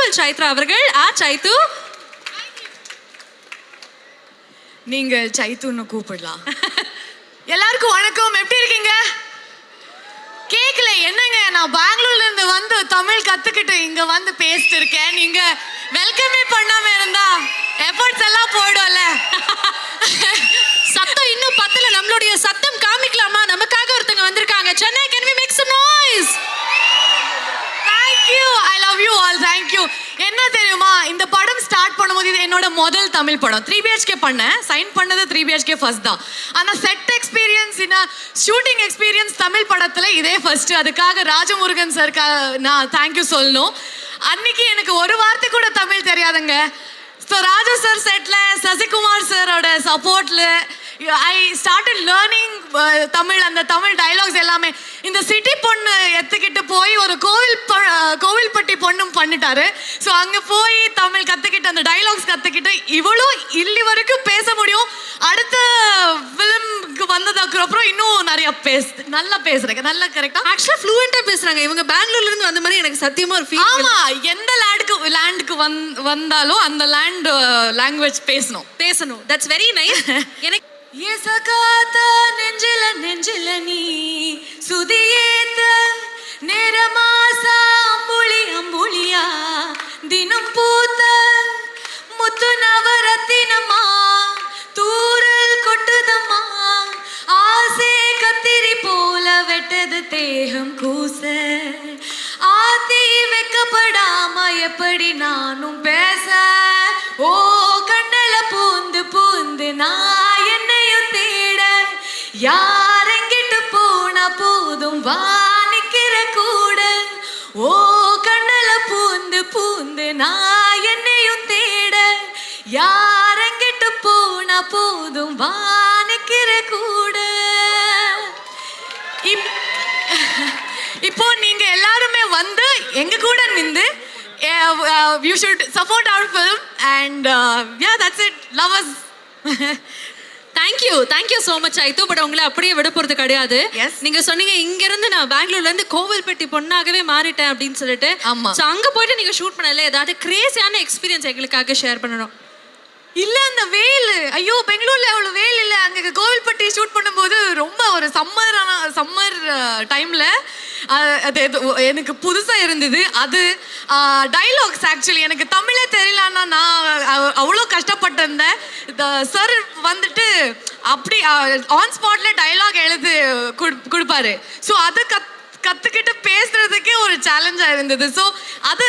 Beautiful Chaitra அவர்கள் ஆ சைத்து. நீங்க சைத்துன்னு கூப்பிடலாம். எல்லாருக்கும் வணக்கம். எப்படி இருக்கீங்க? கேக்கல. என்னங்க? நான் பெங்களூர்ல இருந்து வந்து தமிழ் கத்துக்கிட்டு இங்க வந்து பேசிட்டு இருக்கேன். நீங்க வெல்கமே பண்ணாம இருந்தா எஃபர்ட்ஸ் எல்லாம் போயிடும்ல. சத்தம் இன்னும் பத்தல. நம்மளுடைய சத்தம் காமிக்கலாமா? நமக்காக ஒருத்தங்க வந்திருக்காங்க. Chennai can we make some noise thank you I love you all thank you என்ன தெரியுமா? இந்த படம் ஸ்டார்ட் பண்ணும்போது இது என்னோட முதல் தமிழ் படம். த்ரீ பிஹெச்கே பண்ணேன். சைன் பண்ணது த்ரீ பிஹெச்கே ஃபர்ஸ்ட் தான். ஆனால் செட் எக்ஸ்பீரியன்ஸ் என்ன ஷூட்டிங் எக்ஸ்பீரியன்ஸ் தமிழ் படத்தில் இதே ஃபர்ஸ்ட் அதுக்காக ராஜமுருகன் சார்க்கா நான் தேங்க்யூ சொல்லணும். அன்னைக்கு எனக்கு ஒரு வார்த்தை கூட தமிழ் தெரியாதுங்க. ஸோ ராஜு சார் செட்டில் சசிகுமார் சாரோட சப்போர்ட்டில் ஐ ஸ்டார்டட் லேர்னிங் தமிழ் அந்த தமிழ் டைலாக்ஸ் எல்லாமே. இந்த சிட்டி பொண்ணு எத்துக்கிட்டு போய் ஒரு கோவில் அஹ், கோவில்பட்டி பொண்ணும் பண்ணிட்டாரு. ஸோ அங்கே போய் தமிழ் கற்றுக்கிட்டு அந்த டைலாக்ஸ் கற்றுக்கிட்டு இவ்வளோ இல்லி வரைக்கும் பேச முடியும். அடுத்த ஃபிலிம்க்கு வந்ததுக்கு அப்புறம் இன்னும் நிறைய பேச நல்லா பேசுறேன் நல்லா கரெக்டா ஆக்சுவலா ஃப்ளூயண்டா பேசுறாங்க. இவங்க பெங்களூர்ல இருந்து வந்த மாதிரி எனக்கு சத்தியமா ஒரு ஃபீல் ஆமா எந்த லேண்டுக்கு லேண்டுக்கு வந் வந்தாலும் அந்த லேண்ட் லாங்குவேஜ் பேசணும். பேசணும். தட்ஸ் வெரி நைஸ் எனக்கு எசகாத்த நெஞ்சில நெஞ்சில நீ சுதியேத்த நேரமாசா அம்புலி அம்புலியா தினம் பூத்த முத்து நவரத்தினமா தூரல் கொட்டுதம்மா ஆசை கத்திரி போல வெட்டது தேகம் கூச ஆத்தி வெக்கப்படாம எப்படி நானும் பேச ஓ கண்ணல பூந்து பூந்து நான் யாரெங்கிட்டு போன போனா போதும்? வானிக்கிற கூட. ஓ கண்ணல பூந்து பூந்து நான் என்னையும் தேட. யாரெங்கிட்டு போன போனா போதும்? வானிக்கிற கூட. இப்போ நீங்க எல்லாருமே வந்து எங்க கூட நின்று you should support our film and yeah that's it love us thank you thank you so much ஐத்து but உங்களை அப்படியே விட போறது கிடையாது. நீங்க சொன்னீங்க இங்க இருந்து நான் பெங்களூர்ல இருந்து கோவில்பட்டி பொண்ணாகவே மாறிட்டேன் அப்படின்னு சொல்லிட்டு. ஆமா. So, அங்க போயிட்டு நீங்க ஷூட் பண்ணல. ஏதாவது கிரேசியான எக்ஸ்பீரியன்ஸ் எங்களுக்காக ஷேர் பண்ணணும். இல்ல அந்த வெயில் ஐயோ பெங்களூர்ல அவ்வளவு வெயில் இல்ல. அங்க கோவில்பட்டி ஷூட் பண்ணும்போது ரொம்ப ஒரு சம்மர் சம்மர் டைம்ல அது எனக்கு புதுசா இருந்தது. அது டைலாக்ஸ் ஆக்சுவலி எனக்கு தமிழே தெரியலன்னா நான் அவ்வளோ கஷ்டப்பட்டிருந்தேன். சார் வந்துட்டு அப்படி ஆன் ஸ்பாட்ல டைலாக் எழுது குடு- கொடுப்பாரு. ஸோ அது கத் கத்துக்கிட்டு பேசுறதுக்கே ஒரு சேலஞ்சா இருந்தது. ஸோ அது